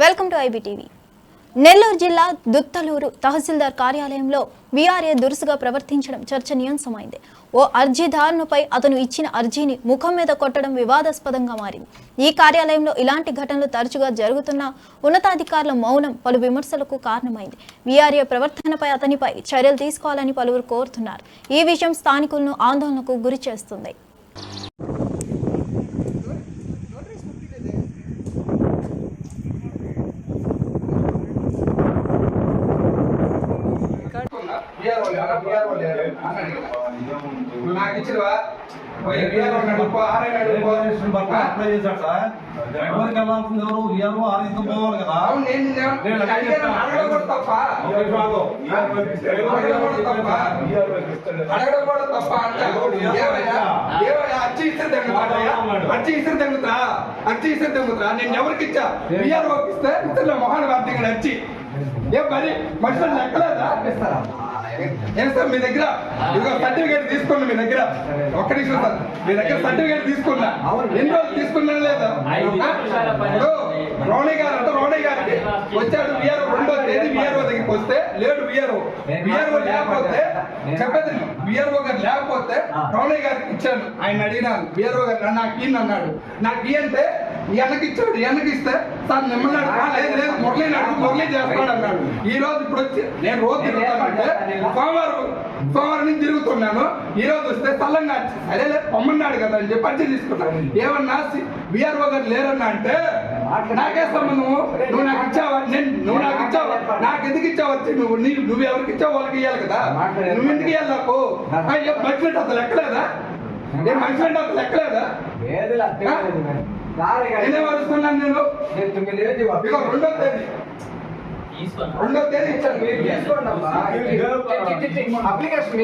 Welcome to IBTV. Nellore జిల్లా దుత్తలూరు తహసీల్దార్ కార్యాలయంలో VRA దురుసుగా ప్రవర్తించడం చర్చనీయాంశమైంది. ఓ అర్జీదారునిపై అతను ఇచ్చిన అర్జీని ముఖం మీద కొట్టడం వివాదాస్పదంగా మారింది. ఈ కార్యాలయంలో ఇలాంటి ఘటనలు తరచుగా జరుగుతున్న ఉన్నతాధికారుల మౌనం పలు విమర్శలకు కారణమైంది. వీఆర్ఏ ప్రవర్తనపై అతనిపై చర్యలు తీసుకోవాలని పలువురు కోరుతున్నారు. ఈ విషయం స్థానికులను ఆందోళనకు గురి చేస్తుంది ఎవరికి వెళ్ళాల్సింది ఎవరు? ఎవరు పోవాలి కదా. అడగడం కూడా తప్ప? అచ్చి ఇస్తే అచ్చి ఇస్తే తెంగుతా? అచ్చి ఇస్తే తెంగుతా? నేను ఎవరికి ఇచ్చా? బిఆర్ ఇస్తే ఇతరుల మొహాన్ని వార్తీగా అచ్చి. ఏం మరి? మనుషులు లెక్కలేదా? ఏం సార్ మీ దగ్గర? ఇదిగో సర్టిఫికేట్ తీసుకోండి మీ దగ్గర. ఒక్క నిమిషం సార్ మీ దగ్గర సర్టిఫికేట్ తీసుకున్నా. ఎన్ని రోజులు తీసుకున్నా లేదా? రోణి గారు అంటే రోణి గారికి వచ్చాడు విఆర్ఓ రెండో తేదీ విఆర్ఓ దగ్గరికి వస్తే లేడు విఆర్ఓ విఆర్ఓ లేకపోతే చెప్పేది విఆర్ఓ గారు లేకపోతే రోణి గారికి ఇచ్చాను ఆయన అడిగినాను విఆర్ఓ గారు నాకు ఈయన అన్నాడు. నాకు ఈ అంటే వెనక్కి ఇచ్చాడు. వెనక్కి ఇస్తే సార్ మిమ్మల్ని అడుగు. "ఆ, లేదు లేదు మురళిని అడుగు మురళి చేస్తాడు అన్నాడు. ఈ రోజు ఇప్పుడు వచ్చి నేను రోజు తిరుగుతానంటే సోమవారం సోమవారం నుంచి తిరుగుతున్నాను. ఈ రోజు వస్తే సల్లంగా అదే లేదు పొమ్మన్నాడు కదా అని చెప్పి అర్జీ తీసుకున్నాను ఏమన్నా విఆర్ఓ గారు లేరన్నా అంటే నాకే సంబంధము? నువ్వు నాకు ఇచ్చావా? నేను నువ్వు నాకు ఇచ్చావా? నాకు ఎందుకు ఇచ్చావు? వచ్చి నువ్వు నీ నువ్వు ఎవరికి ఇచ్చావు వాళ్ళకి ఇవ్వాలి కదా. నువ్వు ఎందుకు ఇవ్వాలి నాకు? అంటే అసలు ఎక్కలేదా? ఏ మనిషి అంటే అసలు ఎక్కలేదా? నేనేం? రెండో తేదీ. రెండో తేదీ ఇచ్చాను. అప్లికేషన్